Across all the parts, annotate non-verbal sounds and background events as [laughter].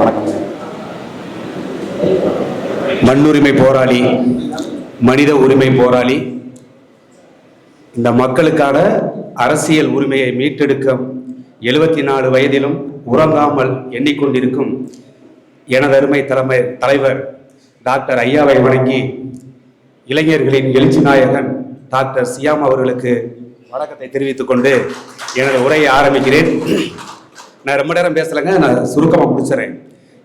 வணக்கம். மண்ணுரிமை போராளி மனித உரிமை போராளி இந்த மக்களுக்கான அரசியல் உரிமையை மீட்டெடுக்க எழுபத்தி நாலு வயதிலும் உறங்காமல் எண்ணிக்கொண்டிருக்கும் எனது அருமை தலைமை தலைவர் டாக்டர் ஐயாவை வணங்கி இளைஞர்களின் எழுச்சி நாயகன் டாக்டர் சியாம் அவர்களுக்கு வணக்கத்தை தெரிவித்துக் கொண்டு எனது உரையை ஆரம்பிக்கிறேன். நான் ரொம்ப நேரம் பேசலைங்க நான் சுருக்கமாக முடிச்சுறேன்.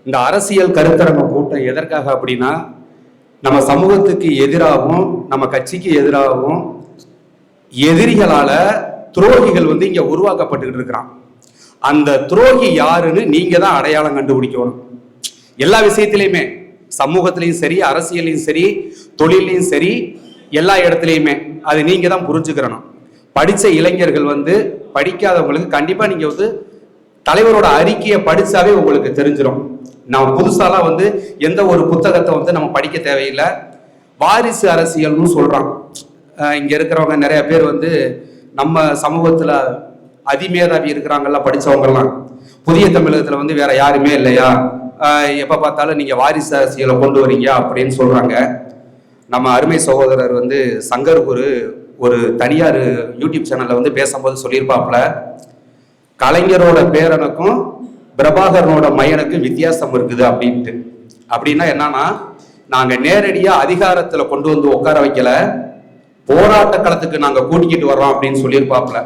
இந்த அரசியல் கருத்தரங்க கூட்டம் எதற்காக அப்படின்னா நம்ம சமூகத்துக்கு எதிராகவும் நம்ம கட்சிக்கு எதிராகவும் எதிரிகளால் துரோகிகள் வந்து இங்கே உருவாக்கப்பட்டுக்கிட்டு இருக்கிறான். அந்த துரோகி யாருன்னு நீங்கள் தான் அடையாளம் கண்டுபிடிக்கணும். எல்லா விஷயத்திலையுமே சமூகத்திலையும் சரி அரசியலையும் சரி தொழிலையும் சரி எல்லா இடத்துலையுமே அது நீங்கள் தான் புரிஞ்சுக்கிறணும். படித்த இளைஞர்கள் வந்து படிக்காதவங்களுக்கு கண்டிப்பாக நீங்கள் வந்து தலைவரோட அறிக்கையை படித்தாவே உங்களுக்கு தெரிஞ்சிடும் நான் புதுசாலாம் வந்து எந்த ஒரு புத்தகத்தை வந்து நம்ம படிக்க தேவையில்லை. வாரிசு அரசியல்னு சொல்கிறான் இங்கே இருக்கிறவங்க நிறைய பேர் வந்து நம்ம சமூகத்தில் அதிமேதாவி இருக்கிறாங்கல்ல படிச்சவங்கலாம் புதிய தமிழகத்தில் வந்து வேற யாருமே இல்லையா? எப்போ பார்த்தாலும் நீங்கள் வாரிசு அரசியலை கொண்டு வரீங்க அப்படின்னு சொல்கிறாங்க நம்ம அருமை சகோதரர் வந்து சங்கர் குரு ஒரு தனியார் யூடியூப் சேனலில் வந்து பேசும்போது சொல்லியிருப்பாப்புல. கலைஞரோட பேரனுக்கும் பிரபாகரனோட மையனுக்கும் வித்தியாசம் இருக்குது அப்படின்ட்டு. அப்படின்னா என்னன்னா நாங்க நேரடியா அதிகாரத்துல கொண்டு வந்து உட்கார வைக்கல. போராட்ட களத்துக்கு நாங்க கூட்டிக்கிட்டு வர்றோம் அப்படின்னு சொல்லியிருப்பாப்ல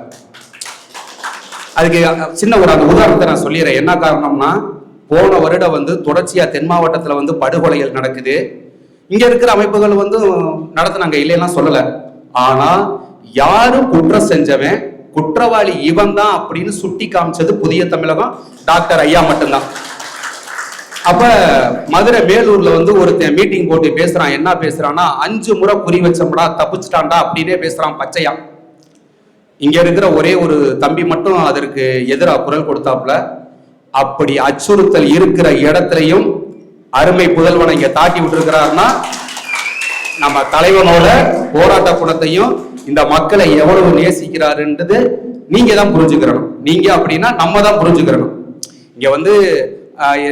அதுக்கு சின்ன ஒரு அந்த உதாரணத்தை நான் சொல்லிடுறேன். என்ன காரணம்னா போன வருடம் வந்து தொடர்ச்சியா தென் மாவட்டத்துல வந்து படுகொலைகள் நடக்குது. இங்க இருக்கிற அமைப்புகள் வந்து நடத்தினாங்க இல்லைன்னா சொல்லல. ஆனா யாரும் குற்றம் செஞ்சவன் குற்றவாளி இவன் தான் அப்படின்னு சுட்டி காமிச்சது புதிய தமிழகம் டாக்டர் ஐயா மட்டும்தான். அப்ப மதுரை வேலூர்ல வந்து ஒருத்தன் மீட்டிங் போட்டு பேசுறான். என்ன பேசுறான்னா அஞ்சு முறை குறி வச்சோம்டா தப்பிச்சிட்டான்டா அப்படின்னே பேசுறான் பச்சையா. இங்க இருக்கிற ஒரே ஒரு தம்பி மட்டும் அதற்கு எதிராக குரல் கொடுத்தாப்புல அப்படி அச்சுறுத்தல் இருக்கிற இடத்துலையும் அருமை புதல்வனை இங்க தாட்டி விட்டுருக்கிறாருன்னா நம்ம தலைவனோட போராட்ட குணத்தையும் இந்த மக்களை எவ்வளவு நேசிக்கிறாருன்றது நீங்க தான் புரிஞ்சுக்கிறணும். நீங்க அப்படின்னா நம்ம தான் புரிஞ்சுக்கிறணும். இங்க வந்து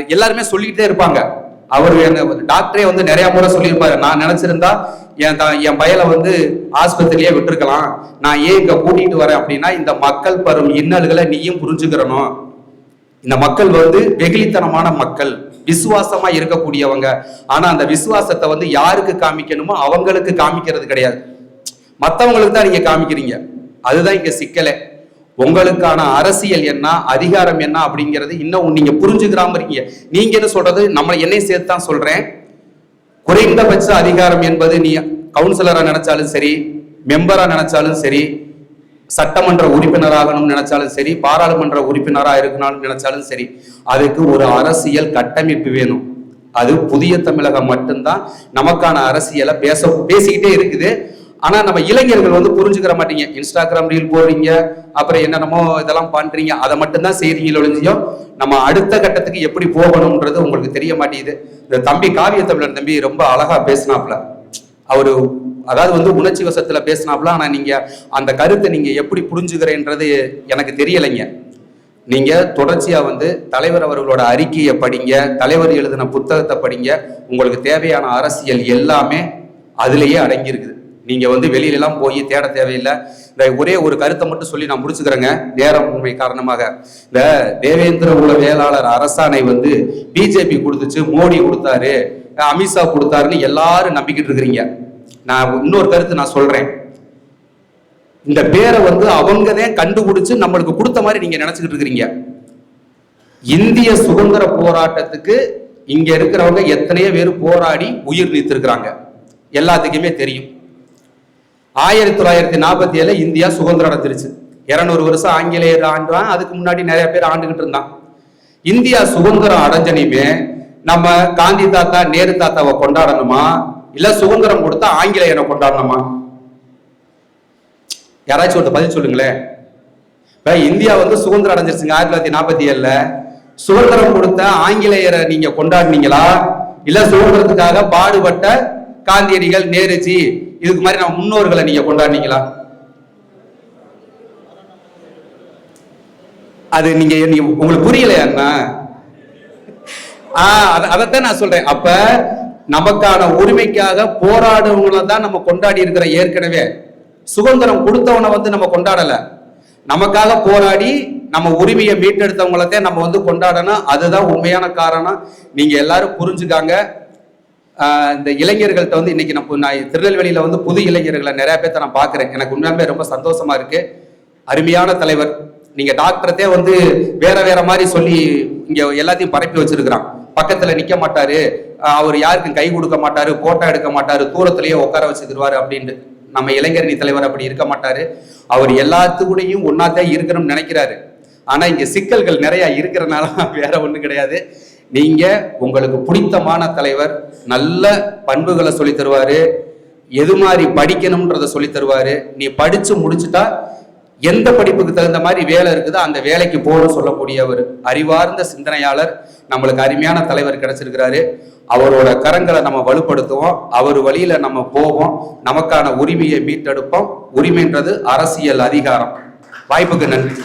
எல்லாருமே சொல்லிக்கிட்டே இருப்பாங்க. அவர் டாக்டரே வந்து நிறைய முறை சொல்லியிருப்பாரு. நான் நினைச்சிருந்தா என் த- என் பயலை வந்து ஆஸ்பத்திரியே விட்டுருக்கலாம். நான் ஏன் இங்க கூட்டிகிட்டு வரேன் அப்படின்னா இந்த மக்கள் பரும் இன்னல்களை நீயும் புரிஞ்சுக்கிறணும். இந்த மக்கள் வந்து வெகுளித்தனமான மக்கள் விசுவாசமா இருக்கக்கூடியவங்க. ஆனா அந்த விசுவாசத்தை வந்து யாருக்கு காமிக்கணுமோ அவங்களுக்கு காமிக்கிறது கிடையாது. மற்றவங்களுக்கு தான் நீங்க காமிக்கிறீங்க. அதுதான் இங்க சிக்கலை. உங்களுக்கான அரசியல் என்ன அதிகாரம் என்ன அப்படிங்கிறது இன்னும் நீங்க புரிஞ்சுக்கிறாம இருக்கீங்க. நீங்க என்ன சொல்றது? நம்ம என்னை சேர்த்து தான் சொல்றேன். குறைந்தபட்ச அதிகாரம் என்பது நீ கவுன்சிலரா நினைச்சாலும் சரி மெம்பரா நினைச்சாலும் சரி சட்டமன்ற உறுப்பினராகணும்னு நினைச்சாலும் சரி பாராளுமன்ற உறுப்பினராக இருக்கணும்னு நினைச்சாலும் சரி அதுக்கு ஒரு அரசியல் கட்டமைப்பு வேணும். அது புதிய தமிழகம் மட்டும்தான் நமக்கான அரசியலை பேச பேசிக்கிட்டே இருக்குது. ஆனா நம்ம இளைஞர்கள் வந்து புரிஞ்சுக்கிற மாட்டீங்க. இன்ஸ்டாகிராம் ரீல் போடுறீங்க அப்புறம் என்னென்னமோ இதெல்லாம் பண்றீங்க அதை மட்டும்தான் செய்றீங்க ஒழிஞ்சியோ நம்ம அடுத்த கட்டத்துக்கு எப்படி போகணும்ன்றது உங்களுக்கு தெரிய மாட்டேங்குது. இந்த தம்பி காவிய தமிழன் தம்பி ரொம்ப அழகா பேசினாப்ல அவரு அதாவது வந்து உணர்ச்சி வசத்துல பேசினாப்ல ஆனா நீங்க அந்த கருத்தை நீங்க எப்படி புரிஞ்சுக்கிறேன்றது எனக்கு தெரியலைங்க. நீங்க தொடர்ச்சியா வந்து தலைவர் அவர்களோட அறிக்கையை படிங்க தலைவர் எழுதின புத்தகத்தை படிங்க உங்களுக்கு தேவையான அரசியல் எல்லாமே அதுலேயே அடங்கியிருக்குது. நீங்க வந்து வெளியிலலாம் போய் தேட தேவையில்லை. இந்த ஒரே ஒரு கருத்தை மட்டும் சொல்லி நான் முடிச்சுக்கிறேங்க நேரம் உண்மை காரணமாக. இந்த தேவேந்திர உள்ள வேளாளர் அரசாணை வந்து பிஜேபி கொடுத்துச்சு மோடி கொடுத்தாரு அமித்ஷா கொடுத்தாருன்னு எல்லாரும் நம்பிக்கிட்டு இருக்கிறீங்க. நான் இன்னொரு கருத்து நான் சொல்றேன். இந்த பேரை வந்து அவங்க தான் கண்டுபிடிச்சு நம்மளுக்கு கொடுத்த மாதிரி நீங்க நினைச்சுக்கிட்டு இருக்கிறீங்க. இந்திய சுதந்திர போராட்டத்துக்கு இங்க இருக்கிறவங்க எத்தனையோ பேர் போராடி உயிர் நீத்திருக்கிறாங்க. எல்லாத்துக்குமே தெரியும். ஆயிரத்தி தொள்ளாயிரத்தி நாற்பத்தி ஏழு இந்தியா சுதந்திரம் அடைஞ்சிருச்சு. இருநூறு வருஷம் ஆங்கிலேயர் ஆண்டுவான் அதுக்கு முன்னாடி நிறைய பேர் ஆண்டுகிட்டு இருந்தான். இந்தியா சுதந்திரம் அடைஞ்சனையுமே நம்ம காந்தி தாத்தா நேரு தாத்தாவை கொண்டாடணுமா? இல்ல சுதந்திரம் கொடுத்தா ஆங்கிலேயனை கொண்டாடணுமா? யாராச்சும் ஒரு பதில் சொல்லுங்களேன். இப்போ இந்தியா வந்து சுதந்திரம் அடைஞ்சிருச்சுங்க ஆயிரத்தி தொள்ளாயிரத்தி நாற்பத்தி ஏழுல. சுதந்திரம் கொடுத்த ஆங்கிலேயரை நீங்க கொண்டாடுனீங்களா? இல்ல சுதந்திரத்துக்காக பாடுபட்ட காந்தியடிகள் நேருஜி இதுக்கு மாதிரி நம்ம முன்னோர்களை நீங்க கொண்டாடுனீங்களா? அது நீங்க உங்களுக்கு புரியலையா அண்ணா ஆஹ் அதைத்தான் நான் சொல்றேன். அப்ப நமக்கான உரிமைக்காக போராடுவங்களை தான் நம்ம கொண்டாடி இருக்கிற ஏற்கனவே. சுதந்திரம் கொடுத்தவனை வந்து நம்ம கொண்டாடல. நமக்காக போராடி நம்ம உரிமையை மீட்டெடுத்தவங்களை நம்ம வந்து கொண்டாடணும். அதுதான் உண்மையான காரணம். நீங்க எல்லாரும் புரிஞ்சுக்காங்க. இந்த இளைஞர்கள்ட்ட வந்து இன்னைக்கு நம்ம நான் திருநெல்வேலியில வந்து புது இளைஞர்களை நிறைய பேர்த்த நான் பார்க்குறேன் எனக்கு உண்மையாலுமே ரொம்ப சந்தோஷமா இருக்கு. அருமையான தலைவர். நீங்க டாக்டரத்தே வந்து வேற வேற மாதிரி சொல்லி இங்க எல்லாத்தையும் பரப்பி வச்சிருக்கிறான். பக்கத்துல நிக்க மாட்டாரு. அவர் யாருக்கும் கை கொடுக்க மாட்டாரு போட்டோ எடுக்க மாட்டாரு தூரத்திலேயே உட்கார வச்சுக்கிடுவாரு அப்படின்ட்டு. நம்ம இளைஞரணி தலைவர் அப்படி இருக்க மாட்டாரு. அவர் எல்லாத்துக்கூடையும் ஒன்னாத்தான் இருக்கணும்னு நினைக்கிறாரு. ஆனா இங்க சிக்கல்கள் நிறைய இருக்கிறனால [laughs] வேற ஒண்ணு கிடையாது. நீங்க உங்களுக்கு பிடித்தமான தலைவர் நல்ல பண்புகளை சொல்லி தருவாரு. எது மாதிரி படிக்கணும்ன்றத சொல்லி தருவாரு. நீ படிச்சு முடிச்சுட்டா எந்த படிப்புக்கு தகுந்த மாதிரி வேலை இருக்குதோ அந்த வேலைக்கு போகணும் சொல்லக்கூடிய ஒரு அறிவார்ந்த சிந்தனையாளர் நம்மளுக்கு அருமையான தலைவர் கிடைச்சிருக்கிறாரு. அவரோட கரங்களை நம்ம வலுப்படுத்துவோம். அவர் வழியில நம்ம போவோம். நமக்கான உரிமையை மீட்டெடுப்போம். உரிமைன்றது அரசியல் அதிகாரம். வாய்ப்புக்கு நன்றி.